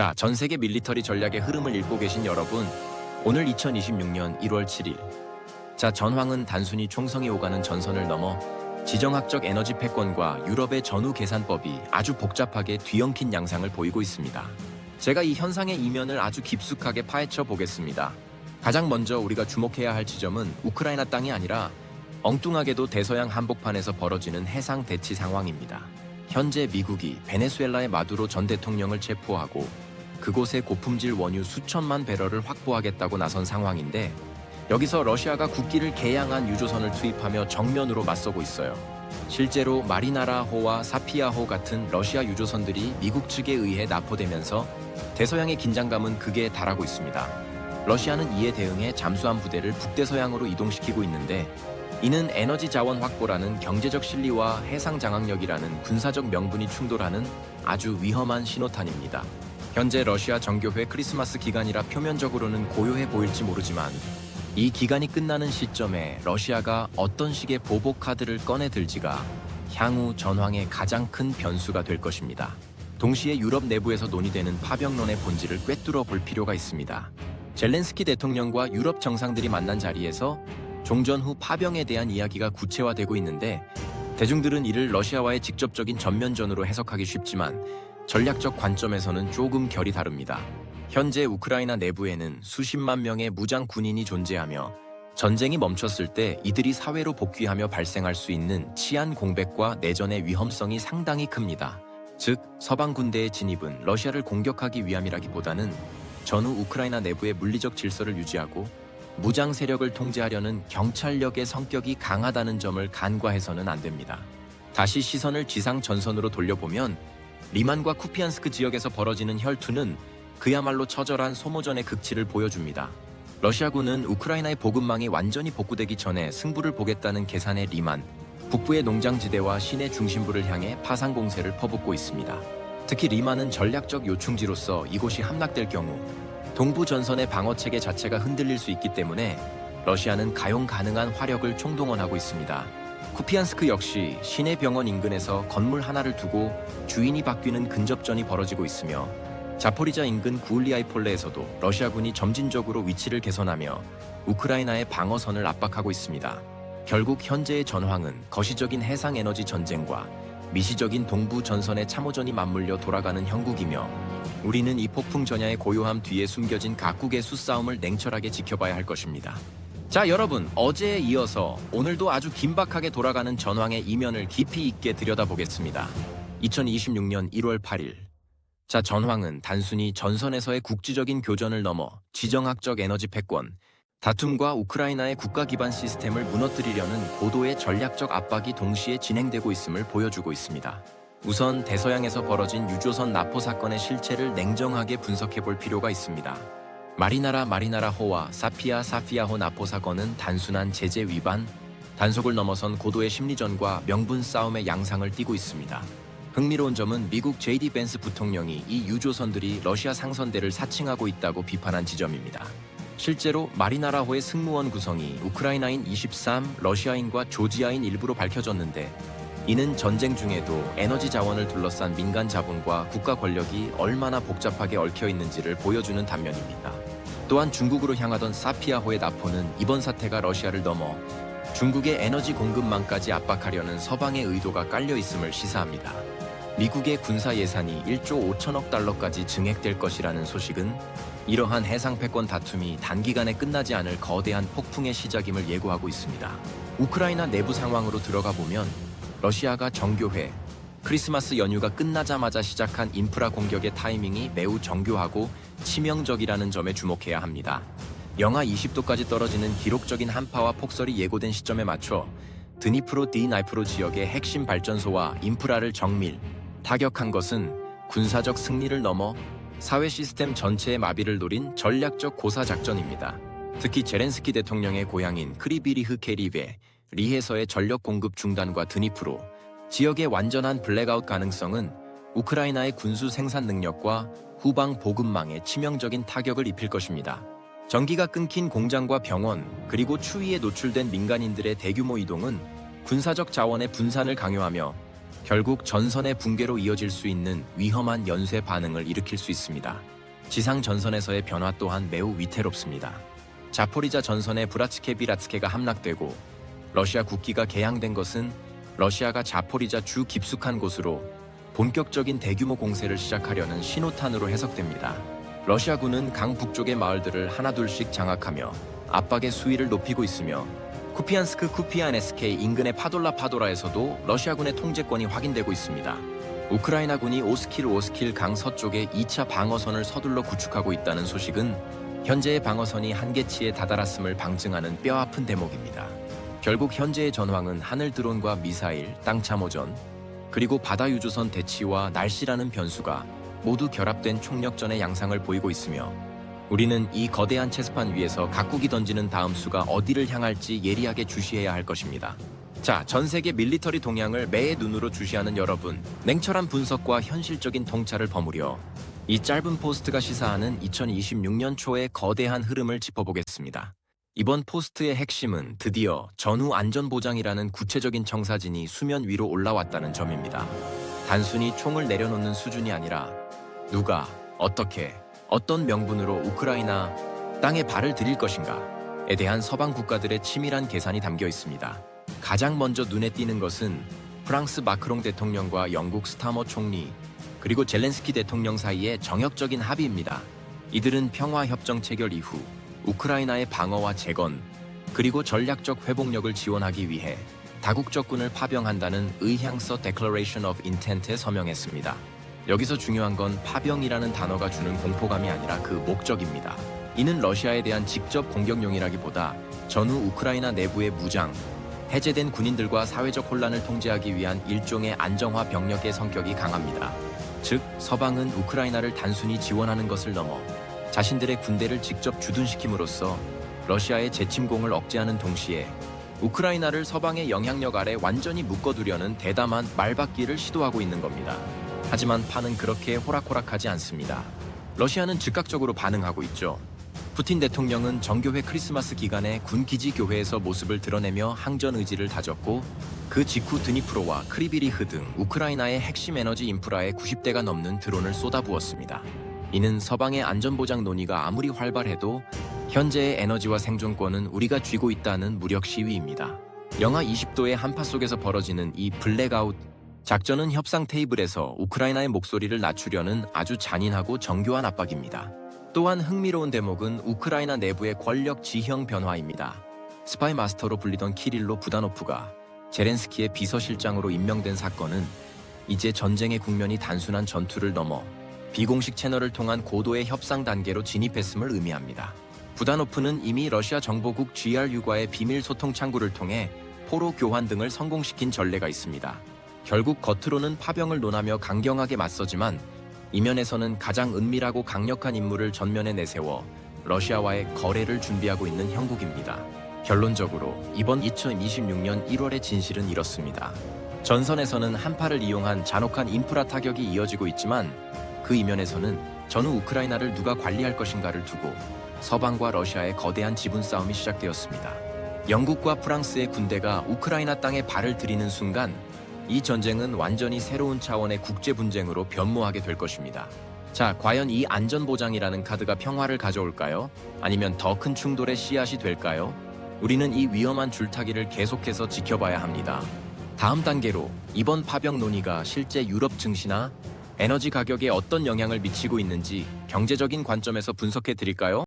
자, 전 세계 밀리터리 전략의 흐름을 읽고 계신 여러분, 오늘 2026년 1월 7일. 자, 전황은 단순히 총성이 오가는 전선을 넘어 지정학적 에너지 패권과 유럽의 전후 계산법이 아주 복잡하게 뒤엉킨 양상을 보이고 있습니다. 제가 이 현상의 이면을 아주 깊숙하게 파헤쳐 보겠습니다. 가장 먼저 우리가 주목해야 할 지점은 우크라이나 땅이 아니라 엉뚱하게도 대서양 한복판에서 벌어지는 해상 대치 상황입니다. 현재 미국이 베네수엘라의 마두로 전 대통령을 체포하고 그곳에 고품질 원유 수천만 배럴을 확보하겠다고 나선 상황인데 여기서 러시아가 국기를 개양한 유조선을 투입하며 정면으로 맞서고 있어요. 실제로 마리나라호와 사피아호 같은 러시아 유조선들이 미국 측에 의해 납포되면서 대서양의 긴장감은 극에 달하고 있습니다. 러시아는 이에 대응해 잠수함 부대를 북대서양으로 이동시키고 있는데 이는 에너지 자원 확보라는 경제적 실리와 해상 장악력이라는 군사적 명분이 충돌하는 아주 위험한 신호탄입니다. 현재 러시아 정교회 크리스마스 기간이라 표면적으로는 고요해 보일지 모르지만 이 기간이 끝나는 시점에 러시아가 어떤 식의 보복 카드를 꺼내 들지가 향후 전황의 가장 큰 변수가 될 것입니다. 동시에 유럽 내부에서 논의되는 파병론의 본질을 꿰뚫어 볼 필요가 있습니다. 젤렌스키 대통령과 유럽 정상들이 만난 자리에서 종전 후 파병에 대한 이야기가 구체화되고 있는데 대중들은 이를 러시아와의 직접적인 전면전으로 해석하기 쉽지만 전략적 관점에서는 조금 결이 다릅니다. 현재 우크라이나 내부에는 수십만 명의 무장 군인이 존재하며 전쟁이 멈췄을 때 이들이 사회로 복귀하며 발생할 수 있는 치안 공백과 내전의 위험성이 상당히 큽니다. 즉, 서방 군대의 진입은 러시아를 공격하기 위함이라기보다는 전후 우크라이나 내부의 물리적 질서를 유지하고 무장 세력을 통제하려는 경찰력의 성격이 강하다는 점을 간과해서는 안 됩니다. 다시 시선을 지상 전선으로 돌려보면 리만과 쿠피안스크 지역에서 벌어지는 혈투는 그야말로 처절한 소모전의 극치를 보여줍니다. 러시아군은 우크라이나의 보급망이 완전히 복구되기 전에 승부를 보겠다는 계산의 리만, 북부의 농장지대와 시내 중심부를 향해 파상 공세를 퍼붓고 있습니다. 특히 리만은 전략적 요충지로서 이곳이 함락될 경우 동부 전선의 방어 체계 자체가 흔들릴 수 있기 때문에 러시아는 가용 가능한 화력을 총동원하고 있습니다. 쿠피안스크 역시 시내 병원 인근에서 건물 하나를 두고 주인이 바뀌는 근접전이 벌어지고 있으며 자포리자 인근 구울리아이폴레에서도 러시아군이 점진적으로 위치를 개선하며 우크라이나의 방어선을 압박하고 있습니다. 결국 현재의 전황은 거시적인 해상 에너지 전쟁과 미시적인 동부 전선의 참호전이 맞물려 돌아가는 형국이며 우리는 이 폭풍 전야의 고요함 뒤에 숨겨진 각국의 수싸움을 냉철하게 지켜봐야 할 것입니다. 자, 여러분, 어제에 이어서 오늘도 아주 긴박하게 돌아가는 전황의 이면을 깊이 있게 들여다보겠습니다. 2026년 1월 8일. 자, 전황은 단순히 전선에서의 국지적인 교전을 넘어 지정학적 에너지 패권, 다툼과 우크라이나의 국가 기반 시스템을 무너뜨리려는 고도의 전략적 압박이 동시에 진행되고 있음을 보여주고 있습니다. 우선 대서양에서 벌어진 유조선 납포 사건의 실체를 냉정하게 분석해 볼 필요가 있습니다. 마리나라 마리나라호와 사피아 사피아호 납포 사건은 단순한 제재 위반, 단속을 넘어선 고도의 심리전과 명분 싸움의 양상을 띠고 있습니다. 흥미로운 점은 미국 JD 벤스 부통령이 이 유조선들이 러시아 상선대를 사칭하고 있다고 비판한 지점입니다. 실제로 마리나라호의 승무원 구성이 우크라이나인 23, 러시아인과 조지아인 일부로 밝혀졌는데 이는 전쟁 중에도 에너지 자원을 둘러싼 민간 자본과 국가 권력이 얼마나 복잡하게 얽혀 있는지를 보여주는 단면입니다. 또한 중국으로 향하던 사피아호의 나포는 이번 사태가 러시아를 넘어 중국의 에너지 공급망까지 압박하려는 서방의 의도가 깔려 있음을 시사합니다. 미국의 군사 예산이 1조 5천억 달러까지 증액될 것이라는 소식은 이러한 해상 패권 다툼이 단기간에 끝나지 않을 거대한 폭풍의 시작임을 예고하고 있습니다. 우크라이나 내부 상황으로 들어가 보면 러시아가 정교회, 크리스마스 연휴가 끝나자마자 시작한 인프라 공격의 타이밍이 매우 정교하고 치명적이라는 점에 주목해야 합니다. 영하 20도까지 떨어지는 기록적인 한파와 폭설이 예고된 시점에 맞춰 드니프로 디나이프로 지역의 핵심 발전소와 인프라를 정밀, 타격한 것은 군사적 승리를 넘어 사회 시스템 전체의 마비를 노린 전략적 고사 작전입니다. 특히 제렌스키 대통령의 고향인 크리비리흐 케리베, 리해서의 전력 공급 중단과 드니프로, 지역의 완전한 블랙아웃 가능성은 우크라이나의 군수 생산 능력과 후방 보급망에 치명적인 타격을 입힐 것입니다. 전기가 끊긴 공장과 병원, 그리고 추위에 노출된 민간인들의 대규모 이동은 군사적 자원의 분산을 강요하며 결국 전선의 붕괴로 이어질 수 있는 위험한 연쇄 반응을 일으킬 수 있습니다. 지상 전선에서의 변화 또한 매우 위태롭습니다. 자포리자 전선에 브라츠케 비라츠케가 함락되고 러시아 국기가 개양된 것은 러시아가 자포리자 주 깊숙한 곳으로 본격적인 대규모 공세를 시작하려는 신호탄으로 해석됩니다. 러시아군은 강 북쪽의 마을들을 하나둘씩 장악하며 압박의 수위를 높이고 있으며 쿠피안스크 쿠피안에스케 인근의 파돌라 파도라에서도 러시아군의 통제권이 확인되고 있습니다. 우크라이나군이 오스킬 오스킬 강 서쪽에 2차 방어선을 서둘러 구축하고 있다는 소식은 현재의 방어선이 한계치에 다다랐음을 방증하는 뼈아픈 대목입니다. 결국 현재의 전황은 하늘 드론과 미사일, 땅 참호전, 그리고 바다 유조선 대치와 날씨라는 변수가 모두 결합된 총력전의 양상을 보이고 있으며 우리는 이 거대한 체스판 위에서 각국이 던지는 다음 수가 어디를 향할지 예리하게 주시해야 할 것입니다. 자, 전 세계 밀리터리 동향을 매의 눈으로 주시하는 여러분, 냉철한 분석과 현실적인 통찰을 버무려 이 짧은 포스트가 시사하는 2026년 초의 거대한 흐름을 짚어보겠습니다. 이번 포스트의 핵심은 드디어 전후 안전보장이라는 구체적인 청사진이 수면 위로 올라왔다는 점입니다. 단순히 총을 내려놓는 수준이 아니라 누가, 어떻게, 어떤 명분으로 우크라이나 땅에 발을 들일 것인가에 대한 서방 국가들의 치밀한 계산이 담겨 있습니다. 가장 먼저 눈에 띄는 것은 프랑스 마크롱 대통령과 영국 스타머 총리 그리고 젤렌스키 대통령 사이의 정역적인 합의입니다. 이들은 평화 협정 체결 이후 우크라이나의 방어와 재건 그리고 전략적 회복력을 지원하기 위해 다국적군을 파병한다는 의향서 Declaration of Intent에 서명했습니다. 여기서 중요한 건 파병이라는 단어가 주는 공포감이 아니라 그 목적입니다. 이는 러시아에 대한 직접 공격용이라기보다 전후 우크라이나 내부의 무장, 해제된 군인들과 사회적 혼란을 통제하기 위한 일종의 안정화 병력의 성격이 강합니다. 즉, 서방은 우크라이나를 단순히 지원하는 것을 넘어 자신들의 군대를 직접 주둔시킴으로써 러시아의 재침공을 억제하는 동시에 우크라이나를 서방의 영향력 아래 완전히 묶어두려는 대담한 말받기를 시도하고 있는 겁니다. 하지만 판은 그렇게 호락호락하지 않습니다. 러시아는 즉각적으로 반응하고 있죠. 푸틴 대통령은 정교회 크리스마스 기간에 군 기지 교회에서 모습을 드러내며 항전 의지를 다졌고 그 직후 드니프로와 크리비리흐 등 우크라이나의 핵심 에너지 인프라에 90대가 넘는 드론을 쏟아부었습니다. 이는 서방의 안전보장 논의가 아무리 활발해도 현재의 에너지와 생존권은 우리가 쥐고 있다는 무력 시위입니다. 영하 20도의 한파 속에서 벌어지는 이 블랙아웃 작전은 협상 테이블에서 우크라이나의 목소리를 낮추려는 아주 잔인하고 정교한 압박입니다. 또한 흥미로운 대목은 우크라이나 내부의 권력 지형 변화입니다. 스파이 마스터로 불리던 키릴로 부다노프가 제렌스키의 비서실장으로 임명된 사건은 이제 전쟁의 국면이 단순한 전투를 넘어 비공식 채널을 통한 고도의 협상 단계로 진입했음을 의미합니다. 부다노프는 이미 러시아 정보국 GRU과의 비밀 소통 창구를 통해 포로 교환 등을 성공시킨 전례가 있습니다. 결국 겉으로는 파병을 논하며 강경하게 맞서지만 이면에서는 가장 은밀하고 강력한 임무를 전면에 내세워 러시아와의 거래를 준비하고 있는 형국입니다. 결론적으로 이번 2026년 1월의 진실은 이렇습니다. 전선에서는 한파를 이용한 잔혹한 인프라 타격이 이어지고 있지만 그 이면에서는 전후 우크라이나를 누가 관리할 것인가를 두고 서방과 러시아의 거대한 지분 싸움이 시작되었습니다. 영국과 프랑스의 군대가 우크라이나 땅에 발을 들이는 순간 이 전쟁은 완전히 새로운 차원의 국제 분쟁으로 변모하게 될 것입니다. 자, 과연 이 안전보장이라는 카드가 평화를 가져올까요? 아니면 더 큰 충돌의 씨앗이 될까요? 우리는 이 위험한 줄타기를 계속해서 지켜봐야 합니다. 다음 단계로 이번 파병 논의가 실제 유럽 증시나 에너지 가격에 어떤 영향을 미치고 있는지 경제적인 관점에서 분석해 드릴까요?